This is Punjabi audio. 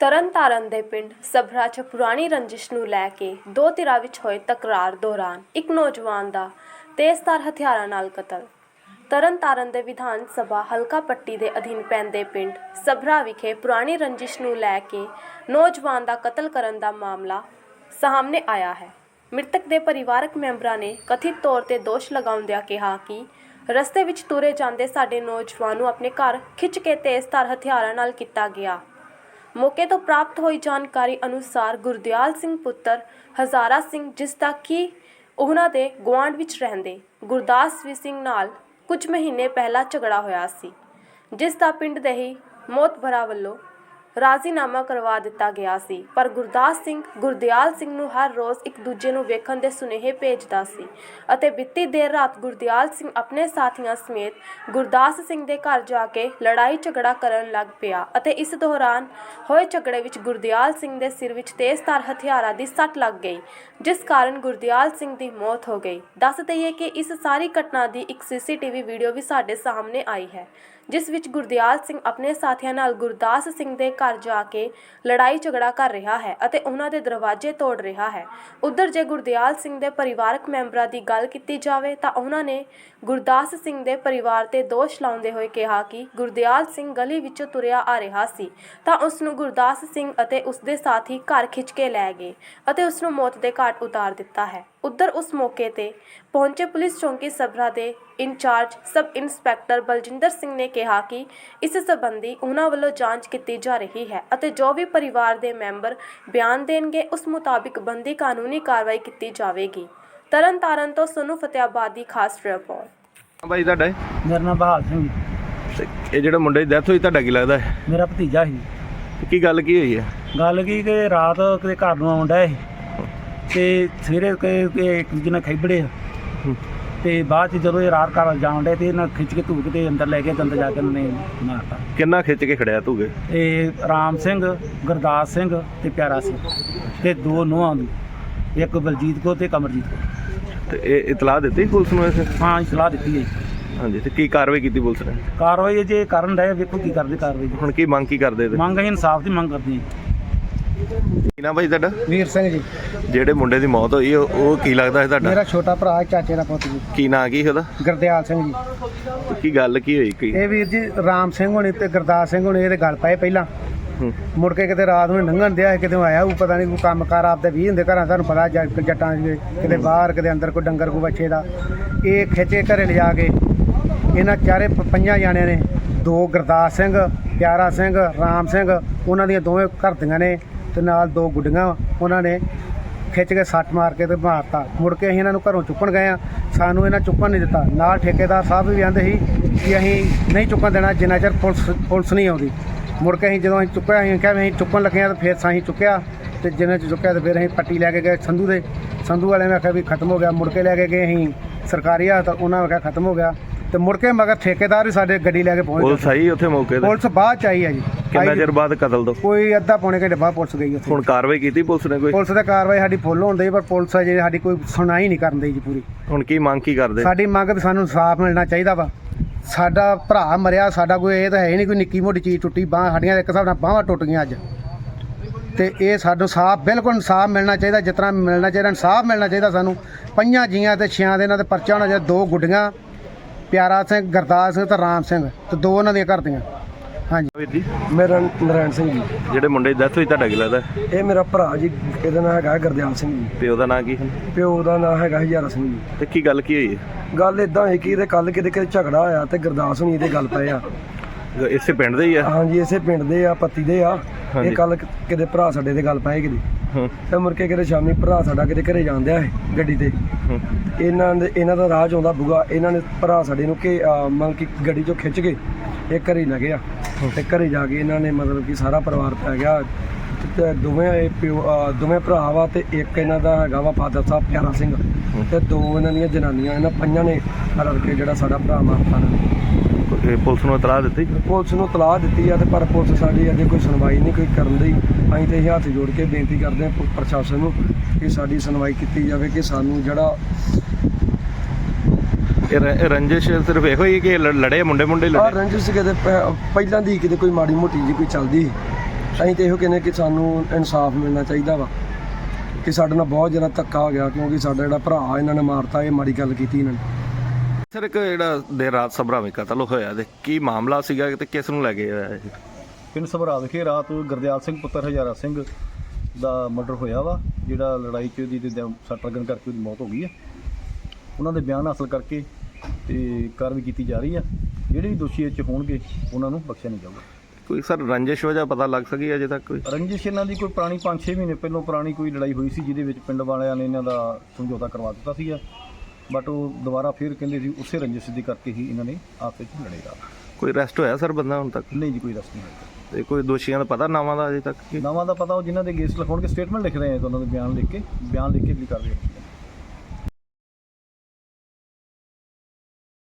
ਤਰਨਤਾਰਨ ਦੇ ਪਿੰਡ ਸਭਰਾ 'ਚ ਪੁਰਾਣੀ ਰੰਜਿਸ਼ ਨੂੰ ਲੈ ਕੇ ਦੋ ਧਿਰਾਂ ਵਿੱਚ ਹੋਏ ਤਕਰਾਰ ਦੌਰਾਨ ਇੱਕ ਨੌਜਵਾਨ ਦਾ ਤੇਜ਼ਧਾਰ ਹਥਿਆਰਾਂ ਨਾਲ ਕਤਲ। ਤਰਨਤਾਰਨ ਦੇ ਵਿਧਾਨ ਸਭਾ ਹਲਕਾ ਪੱਟੀ ਦੇ ਅਧੀਨ ਪੈਂਦੇ ਪਿੰਡ ਸਭਰਾ ਵਿਖੇ ਪੁਰਾਣੀ ਰੰਜਿਸ਼ ਨੂੰ ਲੈ ਕੇ ਨੌਜਵਾਨ ਦਾ ਕਤਲ ਕਰਨ ਦਾ ਮਾਮਲਾ ਸਾਹਮਣੇ ਆਇਆ ਹੈ। ਮ੍ਰਿਤਕ ਦੇ ਪਰਿਵਾਰਕ ਮੈਂਬਰਾਂ ਨੇ ਕਥਿਤ ਤੌਰ ਤੇ ਦੋਸ਼ ਲਗਾਉਂਦਿਆਂ ਕਿਹਾ ਕਿ ਰਸਤੇ ਵਿੱਚ ਤੁਰੇ ਜਾਂਦੇ ਸਾਡੇ ਨੌਜਵਾਨ ਨੂੰ ਆਪਣੇ ਘਰ ਖਿੱਚ ਕੇ ਤੇਜ਼ਧਾਰ ਹਥਿਆਰਾਂ ਨਾਲ ਕੀਤਾ ਗਿਆ। ਮੌਕੇ ਤੋਂ ਪ੍ਰਾਪਤ ਹੋਈ ਜਾਣਕਾਰੀ ਅਨੁਸਾਰ ਗੁਰਦਿਆਲ ਸਿੰਘ ਪੁੱਤਰ ਹਜ਼ਾਰਾ ਸਿੰਘ, ਜਿਸ ਦਾ ਕਿ ਉਹਨਾਂ ਦੇ ਗੁਆਂਢ ਵਿੱਚ ਰਹਿੰਦੇ, ਗੁਰਦਾਸ ਸਿੰਘ ਨਾਲ ਕੁਝ ਮਹੀਨੇ ਪਹਿਲਾਂ ਝਗੜਾ ਹੋਇਆ ਸੀ, ਜਿਸ ਦਾ ਪਿੰਡ ਦੇ ਹੀ ਮੋਤਬਰਾ ਵੱਲੋਂ ਰਾਜ਼ੀਨਾਮਾ ਕਰਵਾ ਦਿੱਤਾ ਗਿਆ ਸੀ। ਪਰ ਗੁਰਦਾਸ ਸਿੰਘ ਗੁਰਦਿਆਲ ਸਿੰਘ ਨੂੰ ਹਰ ਰੋਜ਼ ਇੱਕ ਦੂਜੇ ਨੂੰ ਵੇਖਣ ਦੇ ਸੁਨੇਹੇ ਭੇਜਦਾ ਸੀ ਅਤੇ ਬੀਤੀ ਦੇਰ ਰਾਤ ਗੁਰਦਿਆਲ ਸਿੰਘ ਆਪਣੇ ਸਾਥੀਆਂ ਸਮੇਤ ਗੁਰਦਾਸ ਸਿੰਘ ਦੇ ਘਰ ਜਾ ਕੇ ਲੜਾਈ ਝਗੜਾ ਕਰਨ ਲੱਗ ਪਿਆ ਅਤੇ ਇਸ ਦੌਰਾਨ ਹੋਏ ਝਗੜੇ ਵਿੱਚ ਗੁਰਦਿਆਲ ਸਿੰਘ ਦੇ ਸਿਰ ਵਿੱਚ ਤੇਜ਼ਧਾਰ ਹਥਿਆਰਾਂ ਦੀ ਸੱਟ ਲੱਗ ਗਈ, ਜਿਸ ਕਾਰਨ ਗੁਰਦਿਆਲ ਸਿੰਘ ਦੀ ਮੌਤ ਹੋ ਗਈ। ਦੱਸ ਦਈਏ ਕਿ ਇਸ ਸਾਰੀ ਘਟਨਾ ਦੀ ਇੱਕ ਸੀਸੀਟੀਵੀ ਵੀਡੀਓ ਵੀ ਸਾਡੇ ਸਾਹਮਣੇ ਆਈ ਹੈ। ਜਿਸ ਵਿੱਚ ਗੁਰਦਿਆਲ ਸਿੰਘ ਆਪਣੇ ਸਾਥੀਆਂ ਨਾਲ ਗੁਰਦਾਸ ਸਿੰਘ ਦੇ ਘਰ ਜਾ ਕੇ ਲੜਾਈ ਝਗੜਾ ਕਰ ਰਿਹਾ ਹੈ ਅਤੇ ਉਹਨਾਂ ਦੇ ਦਰਵਾਜ਼ੇ ਤੋੜ ਰਿਹਾ ਹੈ। ਉਧਰ ਜੇ ਗੁਰਦਿਆਲ ਸਿੰਘ ਦੇ ਪਰਿਵਾਰਕ ਮੈਂਬਰਾਂ ਦੀ ਗੱਲ ਕੀਤੀ ਜਾਵੇ ਤਾਂ ਉਹਨਾਂ ਨੇ ਗੁਰਦਾਸ ਸਿੰਘ ਦੇ ਪਰਿਵਾਰ ਤੇ ਦੋਸ਼ ਲਾਉਂਦੇ ਹੋਏ ਕਿਹਾ ਕਿ ਗੁਰਦਿਆਲ ਸਿੰਘ ਗਲੀ ਵਿੱਚੋਂ ਤੁਰਿਆ ਆ ਰਿਹਾ ਸੀ ਤਾਂ ਉਸ ਨੂੰ ਗੁਰਦਾਸ ਸਿੰਘ ਅਤੇ ਉਸ ਦੇ ਸਾਥੀ ਘਰ ਖਿੱਚ ਕੇ ਲੈ ਗਏ ਅਤੇ ਉਸ ਨੂੰ ਮੌਤ ਦੇ ਘਾਟ ਉਤਾਰ ਦਿੱਤਾ ਹੈ। ਉਧਰ ਉਸ ਮੌਕੇ ਤੇ ਪਹੁੰਚੇ ਪੁਲਿਸ ਚੌਂਕੀ ਸਭਰਾ ਦੇ in charge sub inspector Baljinder Singh ਨੇ ਕਿਹਾ ਕਿ ਇਸ ਸੰਬੰਧੀ ਉਹਨਾਂ ਵੱਲੋਂ ਜਾਂਚ ਕੀਤੀ ਜਾ ਰਹੀ ਹੈ ਅਤੇ ਜੋ ਵੀ ਪਰਿਵਾਰ ਦੇ ਮੈਂਬਰ ਬਿਆਨ ਦੇਣਗੇ ਉਸ ਮੁਤਾਬਿਕ ਬੰਦੀ ਕਾਨੂੰਨੀ ਕਾਰਵਾਈ ਕੀਤੀ ਜਾਵੇਗੀ। ਤਰਨਤਾਰਨ ਤੋਂ ਸੋਨੂ ਫਤਿਆਬਾਦ ਦੀ ਖਾਸ ਰਿਪੋਰਟ। ਬਾਈ ਤੁਹਾਡਾ ਇਹ? ਮੇਰਾ ਨਾਮ ਬਹਾਲ ਸਿੰਘ ਜੀ। ਤੇ ਇਹ ਜਿਹੜਾ ਮੁੰਡੇ ਦੀ ਡੈਥ ਹੋਈ ਤੁਹਾਡਾ ਕੀ ਲੱਗਦਾ ਹੈ? ਮੇਰਾ ਭਤੀਜਾ ਸੀ। ਤੇ ਕੀ ਗੱਲ ਕੀ ਹੋਈ ਹੈ? ਗੱਲ ਕੀ ਕਿ ਰਾਤ ਕਿਤੇ ਘਰ ਨੂੰ ਆਉਂਦਾ ਸੀ। ਤੇ ਸਵੇਰੇ ਕਿ ਕਿ ਇੱਕ ਦੂਜੇ ਨਾਲ ਖੈਬੜੇ ਤੇ ਬਾਅਦ ਚ ਜਦੋਂ ਇਹ ਰਾਤ ਘਰ ਜਾਣ ਡੇ ਤੇ ਇਹਨਾਂ ਖਿੱਚ ਕੇ ਧੂਕ ਤੇ ਅੰਦਰ ਲੈ ਕੇ ਅੰਦਰ ਜਾ ਕੇ ਉਹਨੇ ਮਾਰਤਾ। ਕਿੰਨਾ ਖਿੱਚ ਕੇ ਖੜਿਆ ਤੂਗੇ ਇਹ ਰਾਮ ਸਿੰਘ ਗੁਰਦਾਸ ਸਿੰਘ ਤੇ ਪਿਆਰਾ ਸਿੰਘ ਤੇ ਦੋ ਨੂੰਹਾਂ ਦੀ ਇੱਕ ਬਲਜੀਤ ਕੋ ਤੇ ਕਮਰਜੀਤ ਕੋ ਤੇ ਇਹ ਇਤਲਾਹ ਦਿੱਤੀ ਪੁਲਿਸ ਨੂੰ ਇਸ? ਹਾਂ ਸਲਾਹ ਦਿੱਤੀ ਹੈ ਜੀ। ਹਾਂਜੀ ਤੇ ਕੀ ਕਾਰਵਾਈ ਕੀਤੀ ਪੁਲਿਸ ਨੇ? ਕਾਰਵਾਈ ਜੇ ਕਰਨ ਡਏ ਵੇਖੋ ਕੀ ਕਰਦੇ ਕਾਰਵਾਈ। ਦੀ। ਹੁਣ ਕੀ ਮੰਗ ਕੀ ਕਰਦੇ ਤੇ ਮੰਗ ਅਸੀਂ ਇਨਸਾਫ ਦੀ ਮੰਗ ਕਰਦੇ ਹਾਂ ਕੀ ਨਾ ਬਾਈ ਤੁਹਾਡਾ? ਵੀਰ ਸਿੰਘ ਜੀ। ਜਿਹੜੇ ਮੁੰਡੇ ਦੀ ਮੌਤ ਹੋਈ ਉਹ ਉਹ ਕੀ ਲੱਗਦਾ ਹੈ ਤੁਹਾਡਾ? ਮੇਰਾ ਛੋਟਾ ਭਰਾ ਹੈ, ਚਾਚੇ ਦਾ ਪੁੱਤ ਜੀ। ਕੀ ਨਾਂ ਕੀ ਉਹਦਾ? ਗੁਰਦਿਆਲ ਸਿੰਘ ਜੀ। ਕੀ ਗੱਲ ਕੀ ਹੋਈ ਕੀ ਇਹ ਵੀਰ ਜੀ ਰਾਮ ਸਿੰਘ ਹੋਣੀ ਤੇ ਗੁਰਦਾਸ ਸਿੰਘ ਹੋਣੀ ਇਹਦੇ ਗੱਲ ਪਏ ਪਹਿਲਾਂ। ਹੂੰ। ਮੁੜ ਕੇ ਕਿਤੇ ਰਾਤ ਨੂੰ ਲੰਘਣ ਦਿਆ ਕਿਤੇ ਆਇਆ ਉਹ ਪਤਾ ਨਹੀਂ ਕੋਈ ਕੰਮਕਾਰ ਆਪਦੇ ਵੀ ਹੁੰਦੇ ਘਰਾਂ ਤੁਹਾਨੂੰ ਪਤਾ ਜੱਟ- ਜੱਟਾਂ ਦੇ ਕਿਤੇ ਬਾਹਰ ਕਿਤੇ ਅੰਦਰ ਕੋਈ ਡੰਗਰ ਕੋ ਬੱਚੇ ਦਾ। ਇਹ ਖਿੱਚੇ ਘਰੇ ਲਿਜਾ ਕੇ ਇਹਨਾਂ ਚਾਰੇ ਪ- ਪੰਜਾਂ ਜਾਣਿਆਂ ਨੇ ਦੋ ਗੁਰਦਾਸ ਸਿੰਘ ਪਿਆਰਾ ਸਿੰਘ ਰਾਮ ਸਿੰਘ ਉਹਨਾਂ ਦੀਆਂ ਦੋਵੇਂ ਘਰ ਦੀਆਂ ਨੇ। ਤੇ ਨਾਲ ਦੋ ਗੁੱਡੀਆਂ ਉਹਨਾਂ ਨੇ ਖਿੱਚ ਕੇ ਸੱਟ ਮਾਰ ਕੇ ਤੇ ਮਾਰਤਾ। ਮੁੜ ਕੇ ਅਸੀਂ ਇਹਨਾਂ ਨੂੰ ਘਰੋਂ ਚੁੱਕਣ ਗਏ ਆ ਸਾਨੂੰ ਇਹਨਾਂ ਚੁੱਕਣ ਨਹੀਂ ਦਿੱਤਾ। ਨਾਲ ਠੇਕੇਦਾਰ ਸਾਹਿਬ ਵੀ ਆਂਦੇ ਸੀ ਕਿ ਅਸੀਂ ਨਹੀਂ ਚੁੱਕਣ ਦੇਣਾ, ਜਿੰਨਾ ਚਿਰ ਪੁਲਿਸ ਪੁਲਿਸ ਨਹੀਂ ਆਉਂਦੀ। ਮੁੜ ਕੇ ਅਸੀਂ ਜਦੋਂ ਅਸੀਂ ਚੁੱਕਿਆ, ਅਸੀਂ ਕਿਹਾ ਵੀ ਅਸੀਂ ਚੁੱਕਣ ਲੱਗੇ ਆ ਤਾਂ ਫਿਰ ਅਸੀਂ ਚੁੱਕਿਆ। ਤੇ ਜਿੰਨੇ ਚ ਚੁੱਕਿਆ ਤੇ ਫਿਰ ਅਸੀਂ ਪੱਟੀ ਲੈ ਕੇ ਗਏ ਸੰਧੂ ਦੇ। ਸੰਧੂ ਵਾਲਿਆਂ ਨੇ ਆਖਿਆ ਵੀ ਖਤਮ ਹੋ ਗਿਆ। ਮੁੜ ਕੇ ਲੈ ਕੇ ਗਏ ਅਸੀਂ ਸਰਕਾਰੀ ਹਸਪਤਾਲ, ਉਹਨਾਂ ਨੇ ਆਖਿਆ ਖਤਮ ਹੋ ਗਿਆ। ਤੇ ਮੁੜ ਕੇ ਮਗਰ ਠੇਕੇਦਾਰ ਵੀ ਸਾਡੇ ਗੱਡੀ ਲੈ ਕੇ ਪਹੁੰਚ ਪੁਲਿਸ ਗਏ। ਆਈ ਉੱਥੇ ਮੌਕੇ ਤੇ? ਪੁਲਿਸ ਬਾਅਦ ਚ ਆਈ ਹੈ ਜੀ। ਕਿੰਨਾ ਆਈ ਚਿਰ ਬਾਅਦ ਕਤਲ ਤੋਂ? ਕੋਈ ਅੱਧਾ ਪੌਣੇ ਘੰਟੇ ਬਾਅਦ ਪੁਲਿਸ ਗਈ ਉੱਥੇ। ਹੁਣ ਕਾਰਵਾਈ ਕੀਤੀ ਪੁਲਿਸ ਨੇ ਕੋਈ? ਪੁਲਿਸ ਦੀ ਕਾਰਵਾਈ ਸਾਡੀ ਫੁੱਲ ਹੁੰਦੀ ਪਰ ਪੁਲਿਸ ਅਜੇ ਸਾਡੀ ਕੋਈ ਸੁਣਾਈ ਨਹੀਂ ਕਰਨ ਦੀ ਜੀ ਪੂਰੀ। ਹੁਣ ਕੀ ਮੰਗ ਕੀ ਕਰਦੇ? ਸਾਡੀ ਮੰਗ ਵੀ ਸਾਨੂੰ ਇਨਸਾਫ ਮਿਲਣਾ ਚਾਹੀਦਾ ਵਾ। ਸਾਡਾ ਭਰਾ ਮਰਿਆ ਸਾਡਾ ਕੋਈ ਇਹ ਤਾਂ ਹੈ ਹੀ ਨਹੀਂ ਕੋਈ ਨਿੱਕੀ ਮੋਟੀ ਚੀਜ਼ ਟੁੱਟੀ ਬਾਹ ਸਾਡੀਆਂ ਇੱਕ ਹਿਸਾਬ ਨਾਲ ਬਾਹਾਂ ਟੁੱਟ ਗਈਆਂ ਅੱਜ। ਤੇ ਇਹ ਸਾਨੂੰ ਸਾਫ਼ ਬਿਲਕੁਲ ਇਨਸਾਫ ਮਿਲਣਾ ਚਾਹੀਦਾ ਜਿਸ ਤਰ੍ਹਾਂ ਮਿਲਣਾ ਚਾਹੀਦਾ ਇਨਸਾਫ ਮਿਲਣਾ ਚਾਹੀਦਾ ਸਾਨੂੰ। ਪੰਜਾਂ ਜੀਆਂ ਤੇ ਛਿਆਂ ਦੇ ਇਹਨਾਂ ਦੇ ਪਰਚਾ ਹੋਣਾ ਚਾਹੀਦਾ ਦੋ ਗੁੱਡੀਆਂ। ਪਿਆਰਾ ਸਿੰਘ ਗੁਰਦਾਸ ਸਿੰਘ ਤੇ ਰਾਮ ਸਿੰਘ ਤੇ ਦੋ ਉਹਨਾਂ ਦੀਆਂ ਘਰ ਦੀਆਂ। ਹਾਂਜੀ। ਵੀਰ ਜੀ? ਮੇਰਾ ਨਰਾਇਣ ਸਿੰਘ ਜੀ। ਜਿਹੜੇ ਮੁੰਡੇ ਦੀ ਡੈਥ ਹੋਈ ਤੁਹਾਡਾ ਕੀ ਲੱਗਦਾ? ਇਹ ਮੇਰਾ ਭਰਾ ਜੀ ਇਹਦਾ ਨਾਮ ਹੈਗਾ ਗੁਰਦਿਆਲ ਸਿੰਘ ਜੀ। ਤੇ ਉਹਦਾ ਨਾਂ ਕੀ ਹੈ? ਪਿਓ ਦਾ ਨਾਮ ਹੈਗਾ ਹਜ਼ਾਰਾ ਸਿੰਘ ਜੀ। ਤੇ ਕੀ ਗੱਲ ਕੀ ਹੋਈ? ਹੈ ਗੱਲ ਇਦਾਂ ਹੋਈ ਕਿ ਇਹਦੇ ਕੱਲ ਕਿਤੇ ਕਿਤੇ ਝਗੜਾ ਹੋਇਆ ਤੇ ਗੁਰਦਾਸ ਹੁਣੀ ਇਹਦੇ ਗੱਲ ਪਏ ਆ। ਇਸੇ ਪਿੰਡ ਦੇ ਹੀ ਆ? ਹਾਂਜੀ ਇਸੇ ਪਿੰਡ ਦੇ ਆ ਪੱਤੀ ਦੇ ਆ। ਹਾਂਜੀ। ਇਹ ਕੱਲ ਕਿਤੇ ਭਰਾ ਸਾਡੇ ਦੇ ਗੱਲ ਪਏ ਕਿਤੇ। ਤੇ ਮੁੜ ਕੇ ਕਿਤੇ ਸ਼ਾਮੀ ਭਰਾ ਸਾਡਾ ਕਿਤੇ ਘਰੇ ਜਾਂਦਿਆ ਹੈ ਗੱਡੀ ਤੇ। ਇਹਨਾਂ ਦੇ ਇਹਨਾਂ ਦਾ ਰਾਜ ਆਉਂਦਾ ਬੁਗਾ, ਇਹਨਾਂ ਨੇ ਭਰਾ ਸਾਡੇ ਨੂੰ ਕਿ ਮਤਲਬ ਕਿ ਗੱਡੀ ਚੋਂ ਖਿੱਚ ਕੇ ਇਹ ਘਰੇ ਲੈ ਗਿਆ। ਤੇ ਘਰੇ ਜਾ ਕੇ ਇਹਨਾਂ ਨੇ ਮਤਲਬ ਕਿ ਸਾਰਾ ਪਰਿਵਾਰ ਪੈ ਗਿਆ। ਤੇ ਦੋਵੇਂ ਇਹ ਪਿਓ ਦੋਵੇਂ ਭਰਾ ਵਾ ਤੇ ਇੱਕ ਇਹਨਾਂ ਦਾ ਹੈਗਾ ਵਾ ਫਾਦਰ ਸਾਹਿਬ ਪਿਆਰਾ ਸਿੰਘ। ਤੇ ਦੋ ਇਹਨਾਂ ਦੀਆਂ ਜਨਾਨੀਆਂ, ਇਹਨਾਂ ਪੰਜਾਂ ਨੇ ਰਲ ਕੇ ਜਿਹੜਾ ਸਾਡਾ ਭਰਾ ਮਾਰਤਾ ਨੇ। ਇਹ ਪੁਲਿਸ ਨੂੰ ਇਤਲਾਹ ਦਿੱਤੀ? ਪੁਲਿਸ ਨੂੰ ਤਲਾਹ ਦਿੱਤੀ ਆ ਤੇ ਪਰ ਪੁਲਿਸ ਸਾਡੀ ਅਜੇ ਕੋਈ ਸੁਣਵਾਈ ਨਹੀਂ ਕੋਈ ਕਰਨ ਦੀ। ਅਸੀਂ ਤੇ ਇਹ ਹੱਥ ਜੋੜ ਕੇ ਬੇਨਤੀ ਕਰਦੇ ਹਾਂ ਪੁ- ਪ੍ਰਸ਼ਾਸਨ ਨੂੰ ਕਿ ਸਾਡੀ ਸੁਣਵਾਈ ਕੀਤੀ ਜਾਵੇ ਕਿ ਸਾਨੂੰ ਜਿਹੜਾ ਇਹ ਰ- ਇਹ ਰੰਜਿਸ਼ ਸਿਰਫ ਇਹੋ ਹੀ ਕਿ ਲ- ਲੜੇ ਮੁੰਡੇ ਮੁੰਡੇ ਆ ਲੜੇ? ਰੰਜਿਸ਼ ਕਿਤੇ ਪਹਿਲਾਂ ਦੀ ਕਿਤੇ ਕੋਈ ਮਾੜੀ ਮੋਟੀ ਜੀ ਕੋਈ ਚੱਲਦੀ ਸੀ। ਅਸੀਂ ਤੇ ਇਹੋ ਕਹਿੰਦੇ ਕਿ ਸਾਨੂੰ ਇਨਸਾਫ ਮਿਲਣਾ ਚਾਹੀਦਾ ਵਾ। ਕਿ ਸਾਡੇ ਨਾਲ ਬਹੁਤ ਜ਼ਿਆਦਾ ਧੱਕਾ ਹੋ ਗਿਆ ਕਿਉਂਕਿ ਸਾਡਾ ਜਿਹੜਾ ਭਰਾ ਇਹਨਾਂ ਨੇ ਮਾਰਤਾ ਇਹ ਮਾੜੀ ਗੱਲ ਕੀਤੀ ਇਹਨਾਂ ਨੇ। ਸਰ ਇੱਕ ਜਿਹੜਾ ਦੇਰ ਰਾਤ ਸਭਰਾਵੇਂ ਕਤਲ ਹੋਇਆ ਤੇ ਕੀ ਮਾਮਲਾ ਸੀਗਾ ਤੇ ਕਿਸ ਨੂੰ ਲੈ ਕੇ ਆਇਆ ਇਹ? ਪਿੰਡ ਸਭਰਾ ਵਿਖੇ ਰਾਤ ਗੁਰਦਿਆਲ ਸਿੰਘ ਪੁੱਤਰ ਹਜ਼ਾਰਾ ਸਿੰਘ ਦਾ ਮਰਡਰ ਹੋਇਆ ਵਾ ਜਿਹੜਾ ਲੜਾਈ 'ਚ ਉਹਦੀ ਤੇ ਸੱਟ ਲੱਗਣ ਕਰਕੇ ਉਹਦੀ ਮੌਤ ਹੋ ਗਈ ਹੈ ਉਹਨਾਂ ਦੇ ਬਿਆਨ ਹਾਸਲ ਕਰਕੇ ਤੇ ਕਾਰਵਾਈ ਕੀਤੀ ਜਾ ਰਹੀ ਆ। ਜਿਹੜੇ ਵੀ ਦੋਸ਼ੀ ਇਹ 'ਚ ਹੋਣਗੇ ਉਹਨਾਂ ਨੂੰ ਬਖਸ਼ਿਆ ਨਹੀਂ ਜਾਊਗਾ। ਕੋਈ ਸਰ ਰੰਜਿਸ਼ ਵਜ੍ਹਾ ਪਤਾ ਲੱਗ ਸਕੀ ਅਜੇ ਤੱਕ ਕੋਈ? ਰੰਜਿਸ਼ ਇਹਨਾਂ ਦੀ ਕੋਈ ਪੁਰਾਣੀ 5-6 ਮਹੀਨੇ ਪਹਿਲਾਂ ਪੁਰਾਣੀ ਕੋਈ ਲੜਾਈ ਹੋਈ ਸੀ ਜਿਹਦੇ ਵਿੱਚ ਪਿੰਡ ਵਾਲਿਆਂ ਨੇ ਇਹਨਾਂ ਦਾ ਸਮਝੌਤਾ ਕਰਵਾ ਦਿੱਤਾ ਸੀਗਾ। ਬਟ ਉਹ ਦੁਬਾਰਾ ਫਿਰ ਕਹਿੰਦੇ ਸੀ ਉਸੇ ਰੰਜਿਸ਼ ਦੀ ਕਰਕੇ ਹੀ ਇਹਨਾਂ ਨੇ ਆਪਸ ਵਿੱਚ ਲੜੇਗਾ ਕੋਈ ਅਰੈਸਟ ਹੋਇਆ ਸਰ ਬੰਦਾ ਹੁਣ ਤੱਕ? ਨਹੀਂ ਜੀ ਕੋਈ ਰਸਤ ਨਹੀਂ ਹੋਈ ਤੇ ਕੋਈ ਦੋਸ਼ੀਆਂ ਦਾ ਪਤਾ ਨਾਵਾਂ ਦਾ ਅਜੇ ਤੱਕ? ਕੀ ਨਾਵਾਂ ਦਾ ਪਤਾ ਉਹ ਜਿਨ੍ਹਾਂ ਦੇ ਕੇਸ ਲਿਖਾਉਣਗੇ ਸਟੇਟਮੈਂਟ ਲਿਖ ਰਹੇ ਆ ਤਾਂ ਉਹਨਾਂ ਦੇ ਬਿਆਨ ਲਿਖ ਕੇ। ਬਿਆਨ ਲਿਖ ਕੇ ਵੀ ਕਰ ਰਹੇ ਆ